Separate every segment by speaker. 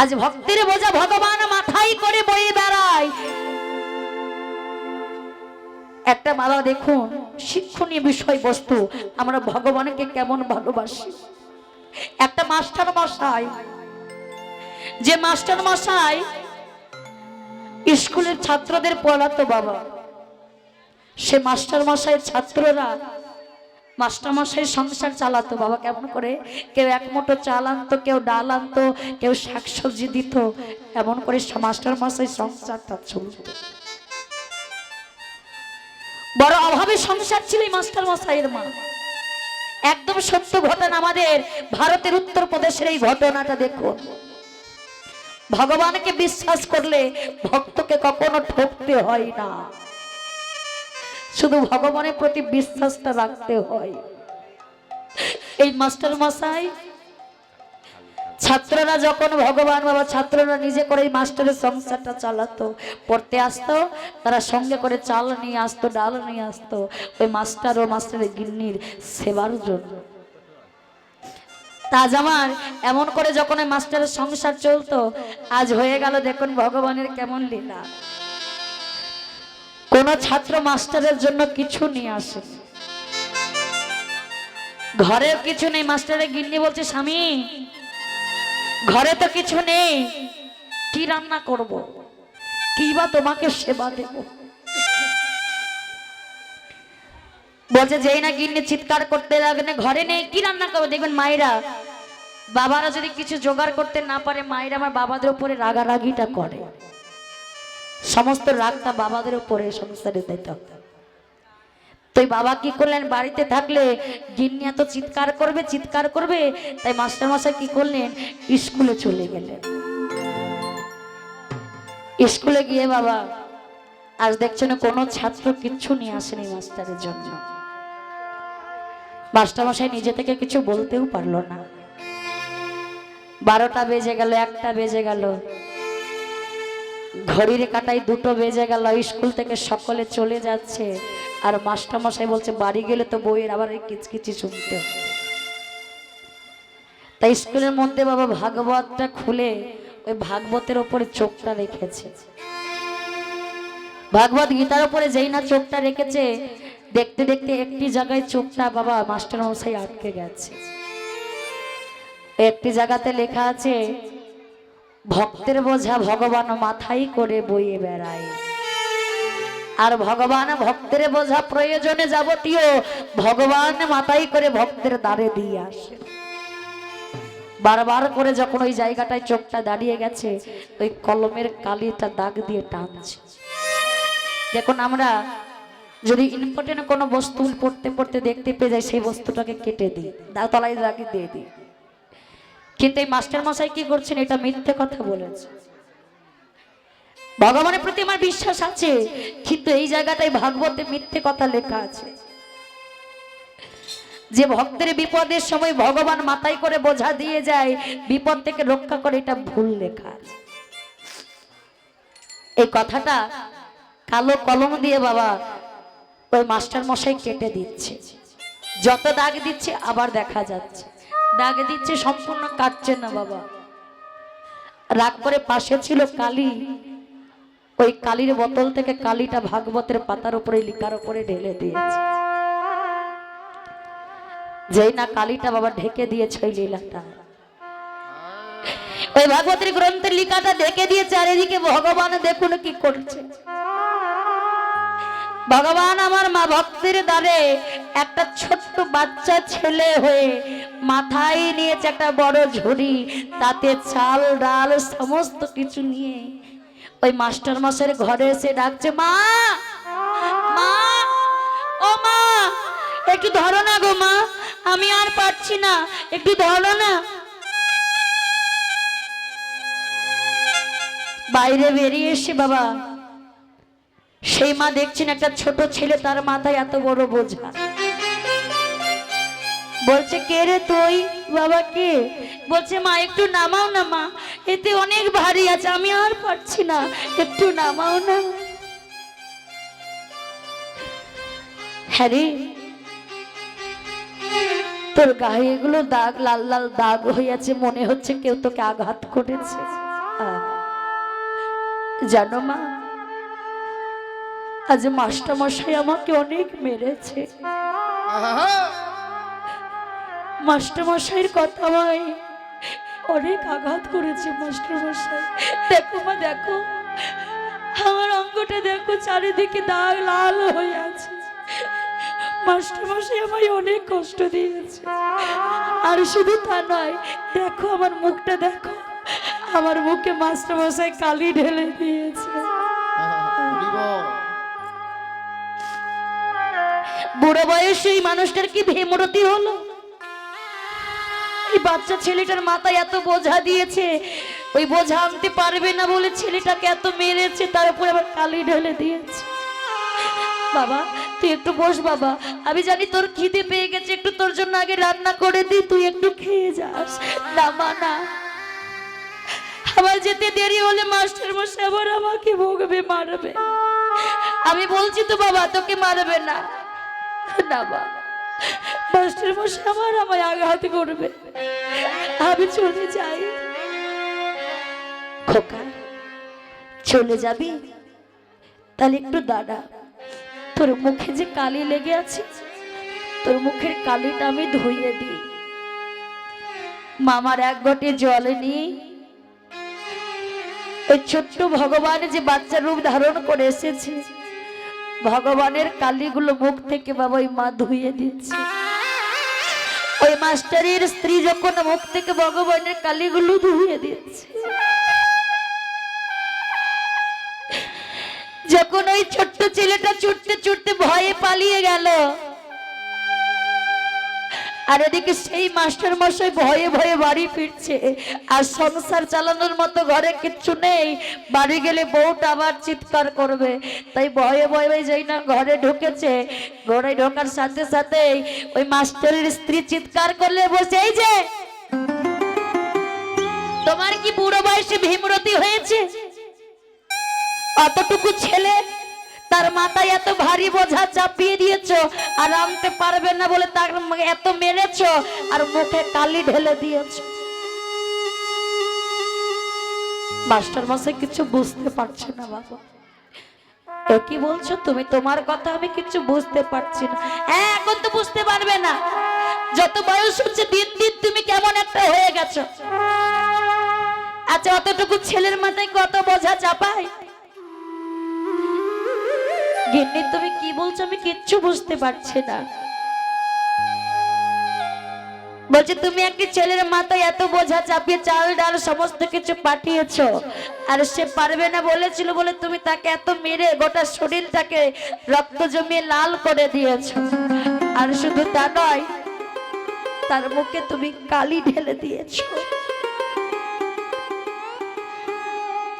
Speaker 1: আজ ভক্তের বোঝা ভগবান মাথায় করে বয়ে বেড়ায়। একটা মালা দেখুন, শিক্ষণীয় বিষয়বস্তু, আমরা ভগবানকে কেমন ভালোবাসি। একটা মাস্টার মশাই, যে মাস্টার মশাই স্কুলের ছাত্রদের পড়াতো বাবা। সে মাস্টার মশাইয়ের ছাত্ররা মাস্টার মশাই সংসার চালাতো, বাবা কেমন করে? কেউ এক মুঠো চাল আনতো, কেউ ডাল আনতো, কেউ শাকসবজি দিত, এমন করে মাস্টার মশাই সংসারটা চলত। বড় অভাবে সংসার ছিল এই মাস্টার মশাইয়ের মা। একদম সত্য ঘটনা আমাদের ভারতের উত্তর প্রদেশের এই ঘটনাটা দেখুন। ভগবানকে বিশ্বাস করলে ভক্তকে কখনো ঠকতে হয় না। শুধু ভগবানের প্রতি বিশ্বাসটা রাখতে হয়। এই মাস্টার মশাই, ছাত্ররা যখন ভগবান বাবা, ছাত্ররা নিজে করে এই মাস্টারের সংসারটা চালাতো, পড়তে আসতো, তারা সঙ্গে করে চাল নিয়ে আসতো, ডাল নিয়ে আসতো, ওই মাস্টার ও মাস্টারের গিন্নির সেবার জন্য। তাজ আমার এমন করে যখন মাস্টারের সংসার চলতো, আজ হয়ে গেল দেখুন ভগবানের কেমন লীলা। কোন ছাত্র মাস্টারের জন্য কিছু নিয়ে আসে। ঘরে কিছু নেই, মাস্টারের গিন্নি বলছে, স্বামী, ঘরে তো কিছু নেই, কি রান্না করব? কি বা তোমাকে সেবা দেব? বলছে, যেই না গিন্নি চিৎকার করতে লাগলে ঘরে নেই, কি রান্না করব? দেখবেন মায়েরা, বাবারা যদি কিছু জোগাড় করতে না পারে, মায়েরা আমার বাবাদের উপরে রাগারাগিটা করে। সমস্ত রাগটা বাবাদের উপরে সংসারে দিতে হবে। তো বাবা কি করলেন? বাড়িতে থাকলে গিন্নি এত চিৎকার করবে চিৎকার করবে, তাই মাস্টার মশাই কি করলেন? স্কুলে চলে গেলেন। স্কুলে গিয়ে বাবা, আজ দেখছেন কোনো ছাত্র কিচ্ছু নিয়ে আসেনি মাস্টারের জন্য। মাস্টার মশাই নিজে থেকে কিছু বলতেও পারল না। বারোটা বেজে গেল, একটা বেজে গেল। ঘড়ির কাটাই দুটো বেজে গেল, স্কুল থেকে সকলে চলে যাচ্ছে। আর মাস্টার মশাই বলছে, বাড়ি গেলে তো বইয়ের আবার এই কিচকিচি শুনতে। তাই স্কুলের মধ্যে বাবা ভাগবতটা খুলে ওই ভাগবতের ওপরে চোখটা রেখেছে। ভাগবত গীতার উপরে যেই না চোখটা রেখেছে, দেখতে দেখতে একটি জায়গায় চোখটা বাবা মাস্টার মশাই আটকে গেছে। একটি জায়গাতে লেখা আছে ভক্তের বোঝা ভগবান মাথায় করে বইয়ে বেড়ায়। আর ভগবান ভক্তের বোঝা প্রয়োজনে যাবতীয় ভগবান মাথায় করে ভক্তের দ্বারে দিয়ে আসে। বারবার করে যখন ওই জায়গাটায় চোখটা দাঁড়িয়ে গেছে, ওই কলমের কালিটা দাগ দিয়ে টানছে। দেখুন আমরা যদি ইম্পর্টেন্ট কোনো বস্তু পড়তে পড়তে দেখতে পেয়ে যাই, সেই বস্তুটাকে কেটে দিই তলায় দাগে দিয়ে দিই। কিন্তু এই মাস্টার মশাই কি করছেন? এটা মিথ্যে কথা বলেছে। ভগবানের প্রতি আমার বিশ্বাস আছে, কিন্তু এই জায়গাটায় ভাগবতে মিথ্যে কথা লেখা আছে। যে ভক্তের বিপদের সময় ভগবান মাথায় করে বোঝা দিয়ে যায়, বিপদ থেকে রক্ষা করে এটা ভুল লেখা আছে। এই কথাটা কালো কলম দিয়ে বাবা ওই মাস্টার মশাই কেটে দিচ্ছে। যত দাগ দিচ্ছে, আবার দেখা যাচ্ছে। দাগ দিচ্ছে, সম্পূর্ণ কাটছে না বাবা। রাগ করে পাশে ছিল কালি। ওই কালির বোতল থেকে কালিটা ভাগবতের পাতার উপরে লিকার উপরে ঢেলে দিয়েছে। যেই না কালিটা বাবা ঢেকে দিয়েছে ওই লীলাটা। ওই ভাগবতের গ্রন্থের লিকাটা ঢেকে দিয়ে চারিদিকে ভগবান দেখুন কি করছে। ভগবান আমার মা ভক্তের দ্বারে একটা ছোট্ট বাচ্চা ছেলে হয়ে মাথায় নিয়েছে একটা বড় ঝুড়ি, তাতে চাল, ডাল, সমস্ত কিছু নিয়ে। ওই মাস্টার মাসের ঘরে এসে ডাকছে, মা মা, ও মা, একটু ধরো না গো মা, আমি আর পারছি না, একটু ধরো না। বাইরে বেরিয়ে এসে বাবা সেই মা দেখছেন একটা ছোট ছেলে, তার মাথায় এত বড় বোঝা। বলছে, কে রে তুই? বাবা, কে? বলছে, মা, একটু নামাও না, মা। এতে অনেক ভারী আছে, আমি আর পারছি না। একটু নামাও না। হ্যাঁ রে তোর গায়ে এগুলো দাগ, লাল লাল দাগ আছে, মনে হচ্ছে কেউ তোকে আঘাত করেছে। জানো মা আজ মাস্টারমশাই আমাকে অনেক মেরেছে! মাস্টারমশাইয়ের কথা আমায় অনেক আঘাত করেছে মাস্টারমশাই। দেখো মা দেখো। আমার অঙ্গটা দেখো চারিদিকে দাগ লাল হয়ে আছে। মাস্টারমশাই আমায় অনেক কষ্ট দিয়েছে। আর শুধু তা নয় দেখো আমার মুখটা দেখো। আমার মুখে মাস্টারমশাই কালি ঢেলে দিয়েছে। বুড়ো বয়সে এই মানুষটার কি ভেমরতি হলো? এই বাচ্চা ছেলেটার মাথায় এত বোঝা দিয়েছে, ওই বোঝা আনতে পারবে না বলে ছেলেটাকে এত মেরেছে, তার উপরে আবার কালি ঢেলে দিয়েছে। বাবা, তুই একটু বস বাবা, আমি জানি তোর খিদে পেয়ে গেছে, একটু তোর জন্য আগে রান্না করে দিই, তুই একটু খেয়ে যাস। না মা, না। আমার যেতে দেরি হলে মাস্টার মশাই আবার আমাকে ভোগবে, মারবে। আমি বলছি তো বাবা, তোকে মারবে না। না বা মাস্টার মশাই আমার আমায় আঘাত করবে। আমি চলে যাই। খোকা, চলে যাবি? তাহলে একটু দাঁড়া। তোর মুখে যে কালি লেগে আছে, তোর মুখের কালিটা আমি ধুইয়ে দিই। মামার এক ঘটে জলে নিয়ে ওই ছোট্ট ভগবান যে বাচ্চা রূপ ধারণ করে এসেছে ভগবানের কালীগুলো মুখ থেকে বাবা ওই মা ধুয়ে দিচ্ছে ওই মাস্টারের স্ত্রী যখন মুখ থেকে ভগবানের কালীগুলো ধুয়ে দিচ্ছে যখন ওই ছোট্ট ছেলেটা ছুটতে ছুটতে ভয়ে পালিয়ে গেল আর এদিকে সেই মাস্টার মশাই ভয়ে ভয়ে বাড়ি ফিরছে। আর সংসার চালানোর মতো ঘরে কিচ্ছু নেই। বাড়ি গেলে বউটা আবার চিৎকার করবে। তাই ভয়ে ভয়ে যাই না ঘরে ঢুকেছে, ঘরে ঢোকার সাথে সাথে ওই মাস্টারের স্ত্রী চিৎকার করলে বসে এই যে, তোমার কি বুড়ো বয়সে ভীমরতি হয়েছে? অতটুকু ছেলে তার মাথায় এত ভারী বোঝা চাপিয়ে দিয়েছ আর আনতে পারবে না বলে তার এত মেরেছ আর মুখে কালি ঢেলে দিয়েছ। মাস্টার মশাই কিছু বুঝতে পারছে না বাবা। কি বলছো তুমি? তোমার কথা আমি কিছু বুঝতে পারছি না। হ্যাঁ এখন তো বুঝতে পারবে না। যত বয়স হচ্ছে, দিন দিন তুমি কেমন একটা হয়ে গেছো। আচ্ছা অতটুকু ছেলের মাথায় কত বোঝা চাপায়? গিন্নি, তুমি কি বলছো আমি কিচ্ছু বুঝতে পারছি না। বলছে, তুমি একটি ছেলের মাথায় এত বোঝা চাপিয়ে চাল ডাল সমস্ত কিছু পাঠিয়েছো, আর সে পারবে না বলেছিল বলে তুমি তাকে এত মেরে গোটা শরীরটাকে রক্ত জমিয়ে লাল করে দিয়েছ। আর শুধু তা নয়, তার মুখে তুমি কালি ঢেলে দিয়েছ।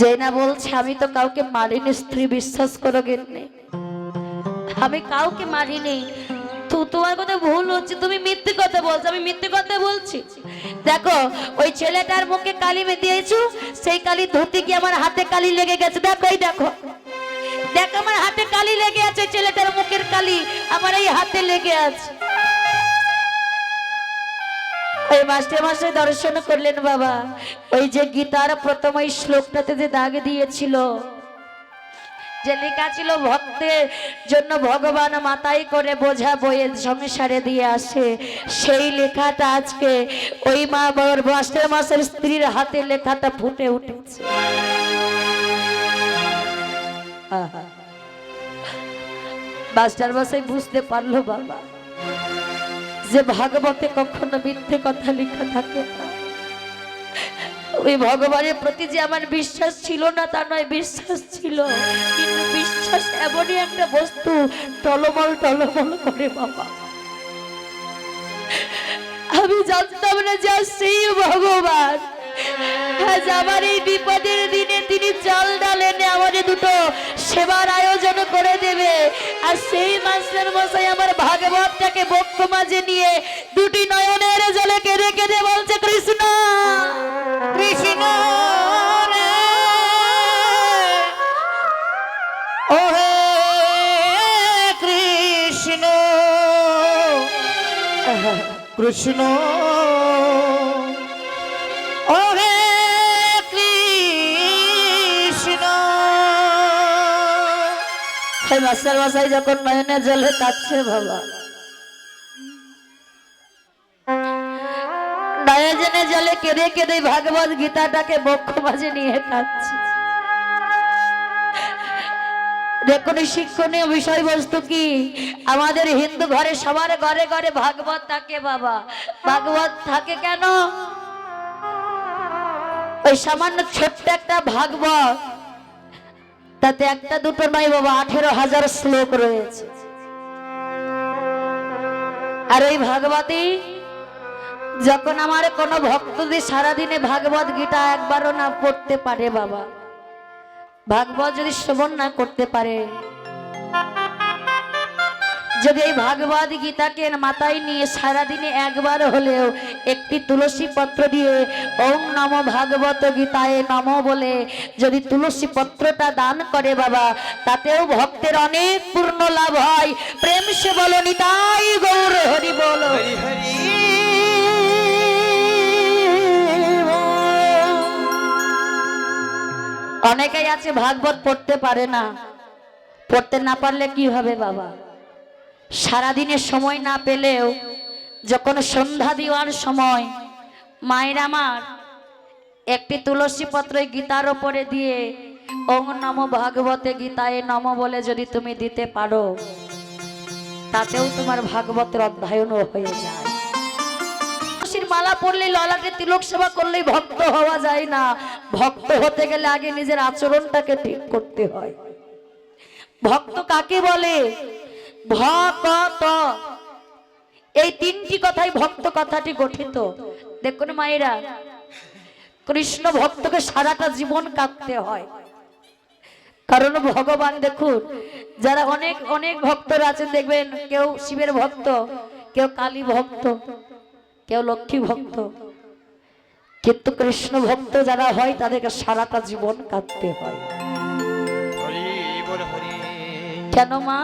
Speaker 1: যে না বলছে, আমি তো কাউকে মারিনি, স্ত্রী বিশ্বাস করো গেননি। আমি কাউকে মারিনি তোমার কথা ভুল হচ্ছে, তুমি মিথ্যে কথা বলছো, আমি মিথ্যে কথা বলছি। দেখো, ওই ছেলেটার মুখে কালি দিয়েছ সেই কালি ধরতে গিয়ে আমার হাতে কালি লেগে গেছে? দেখো, এই দেখো। দেখো, আমার হাতে কালি লেগে আছে ছেলেটার মুখের কালি আমার এই হাতে লেগে আছে। ওই মাস্টার মাসে দর্শন করলেন বাবা। ওই যে গীতার প্রথম ওই শ্লোকটাতে যে দাগ দিয়েছিল যে লেখা ছিল ভক্তের জন্য ভগবান মাথায় করে বোঝা বইয়ে সংসারে দিয়ে আসে। সেই লেখাটা আজকে ওই মা বাবার মাস্টার মাসের স্ত্রীর হাতে লেখাটা ফুটে উঠেছে। মাস্টার মাসাই বুঝতে পারল বাবা, যে ভাগবতে কখনো মিথ্যে কথা লেখা থাকে না। ওই ভগবানের প্রতি যে আমার বিশ্বাস ছিল না, তা নয়, বিশ্বাস ছিল। কিন্তু বিশ্বাস এমনই একটা বস্তু, টলমল টলমল করে বাবা। আমি জানতাম না যে সেই ভগবান। আজ আমার এই বিপদের দিনে তিনি চাল ডাল এনে আমাদের দুটো সেবার আয়োজন করে দেবে। আর সেই মাস্টার মশাই আমার ভাগবতটাকে বক্ষ মাঝে নিয়ে দুটি নয়নের জলে কেঁদে কেঁদে বলছে, কৃষ্ণ
Speaker 2: কৃষ্ণ রে। ও হে কৃষ্ণ কৃষ্ণ
Speaker 1: ওই মাস্টার মশাই যখন নয়নে জলে কাচ্ছে বাবা। নয়জনে জলে কেঁদে কেঁদে ভাগবত গীতাটাকে বক্ষ মাঝে নিয়ে কাচ্ছে দেখুন শিক্ষণীয় বিষয়বস্তু কি? আমাদের হিন্দু ঘরে সবার ঘরে ঘরে ভাগবত থাকে বাবা। ভাগবত থাকে কেন? ওই সামান্য ছোট্ট একটা ভাগবত। তাতে একটা দুটো নয় বাবা, আঠেরো হাজার শ্লোক রয়েছে। আর এই ভাগবতী, যখন আমার কোনো ভক্তদের সারাদিনে ভাগবত গীতা একবারও না পড়তে পারে বাবা, ভাগবত যদি শ্রবণ না করতে পারে যদি এই ভাগবত গীতাকে মাথায় নিয়ে সারাদিনে একবার হলেও একটি তুলসী পত্র দিয়ে ওম নম ভাগবত গীতায় নম বলে যদি তুলসী পত্রটা দান করে বাবা তাতেও ভক্তের অনেক পূর্ণ লাভ হয়। প্রেম সে বলো নিতাই গৌর হরি বলো। অনেকেই আছে ভাগবত পড়তে পারে না। পড়তে না পারলে কি হবে বাবা? সারাদিনের সময় না পেলেও যখন সন্ধ্যা দেওয়ার সময় মায়ের আমার একটি তুলসী পত্র গীতার ওপরে দিয়ে ওম নম ভাগবতে গীতায় নম বলে যদি তুমি দিতে পারো, তাতেও তোমার ভাগবতের অধ্যয়নও হয়ে যায়। মালা পড়লে ললাটে তিলক সেবা করলেই ভক্ত হওয়া যায় না। ভক্ত হতে গেলে আগে নিজের আচরণটাকে ঠিক করতে হয়। ভক্ত কাকে বলে? ভকত। এই তিনটি কথাই ভক্ত কথাটি গঠিত। দেখুন মায়েরা কৃষ্ণ ভক্তকে সারাটা জীবন কাঁদতে হয়। কারণ ভগবান দেখুন যারা অনেক অনেক ভক্তরা আছেন দেখবেন কেউ শিবের ভক্ত কেউ কালী ভক্ত কেউ লক্ষ্মী ভক্ত। কিন্তু কৃষ্ণ ভক্ত যারা হয় তাদেরকে সারাটা জীবন কাঁদতে হয়। কেন মা?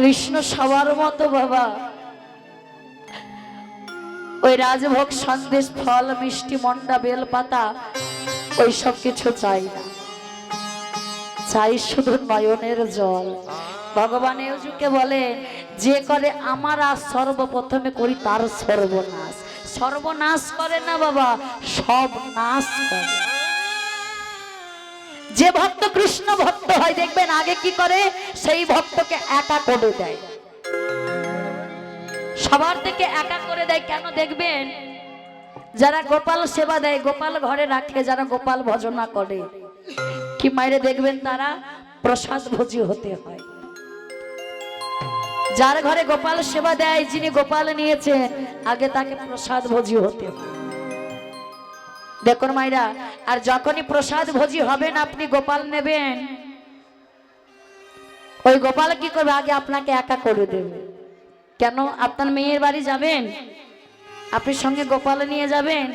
Speaker 1: কৃষ্ণ সবার মতো বাবা। ওই রাজভোগ, সন্দেশ, ফল, মিষ্টি, মন্ডা, বেলপাতা, ওই সব কিছু চাই না। চাই শুধু নয়নের জল। ভগবান যুগে বলে, যে করে আমার আজ সর্বপ্রথমে করি, তার সর্বনাশ। সর্বনাশ করে না বাবা, সব নাশ করে। যে ভক্ত কৃষ্ণ ভক্ত হয়, দেখবেন আগে কি করে? সেই ভক্তকে একা করে দেয়। সবার থেকে একা করে দেয় কেন দেখবেন? যারা গোপাল সেবা দেয়, গোপাল ঘরে রাখে, যারা গোপাল ভজনা করে। কি মাইরে দেখবেন তারা? প্রসাদ ভোজি হতে হয়। যার ঘরে গোপাল সেবা দেয়, যিনি গোপাল নিয়েছেন আগে তাকে প্রসাদ ভোজি হতে হয়। দেখুন মাইরা, আর যখনই প্রসাদ ভোজি হবেন আপনি গোপাল নেবেন। ওই গোপাল কি করবে? আগে আপনাকে একা করে দেবে। কেন? আপনার মেয়ের বাড়ি যাবেন? আপনি সঙ্গে গোপাল নিয়ে যাবেন?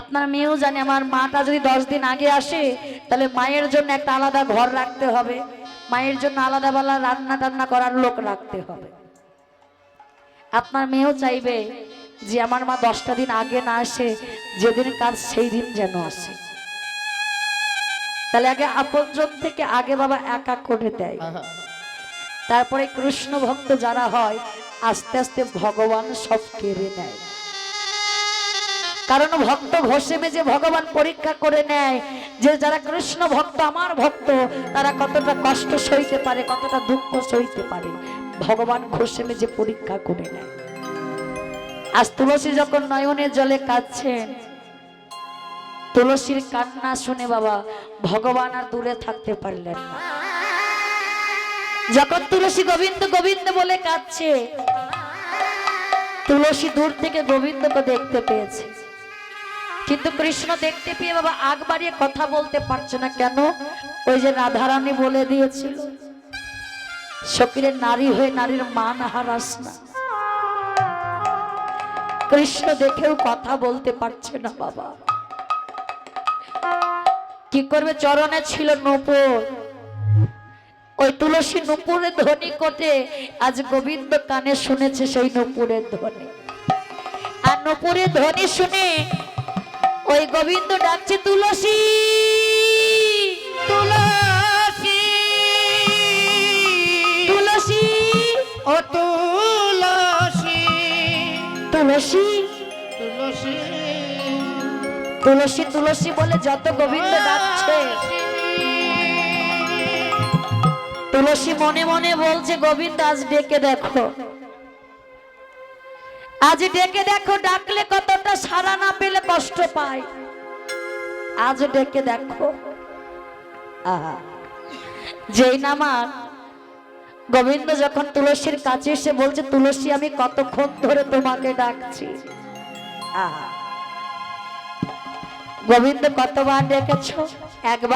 Speaker 1: আপনার মেয়েও জানে, আমার মাটা যদি দশ দিন আগে আসে, তাহলে মায়ের জন্য একটা আলাদা ঘর রাখতে হবে। মায়ের জন্য আলাদা বেলা রান্না টান্না করার লোক রাখতে হবে। আপনার মেয়েও চাইবে যে আমার মা দশটা দিন আগে না আসে, যেদিন কাজ সেই দিন যেন আসে। তাহলে আগে আপনজন থেকে আগে বাবা একা করে দেয়। তারপরে কৃষ্ণ ভক্ত যারা হয়, আস্তে আস্তে ভগবান সব কেড়ে নেয়। কারণ ভক্ত ঘষে মেজে ভগবান পরীক্ষা করে নেয় যে যারা কৃষ্ণ ভক্ত, আমার ভক্ত, তারা কতটা কষ্ট সইতে পারে, কতটা দুঃখ সইতে পারে। ভগবান ঘষে মেজে পরীক্ষা করে নেয়। আজ তুলসী যখন নয়নের জলে কাঁদছেন তুলসীর কান্না শুনে বাবা ভগবান আর দূরে থাকতে পারলেন না। যখন তুলসী গোবিন্দ গোবিন্দ বলে কাঁদছে, তুলসী দূর থেকে গোবিন্দকে দেখতে পেয়েছে। কিন্তু কৃষ্ণ দেখতে পেয়ে বাবা আগ বাড়িয়ে কথা বলতে পারছে না, কেন? ওই যে রাধারানী বলে দিয়েছিল শকিরের নারী হয়ে নারীর মান হারাস না। কৃষ্ণ দেখেও কথা বলতে পারছে না বাবা। কি করবে? চরণে ছিল নূপুর। ওই তুলসী নূপুরের ধ্বনি কোটে আজ গোবিন্দ কানে শুনেছে সেই নূপুরের ধ্বনি। আর নূপুরের ধ্বনি শুনে ওই গোবিন্দ ডাকছে তুলসী তুলসী তুলসী ও
Speaker 2: তুলসী
Speaker 1: তুলসী। তুলসী। বলে যত গোবিন্দ ডাকছে। তুলসী মনে মনে বলছে গোবিন্দ আজ ডেকে দেখো। আজ ডেকে দেখো ডাকলে কতটা সারা না পেলে কষ্ট পায়। আজ ডেকে দেখো। আহা। যেই নামার গোবিন্দ যখন তুলসীর কাছে এসে বলছে তুলসী আমি কতক্ষণ ধরে তোমাকে ডাকছি। গোবিন্দ কতবার ডেকেছ? একবার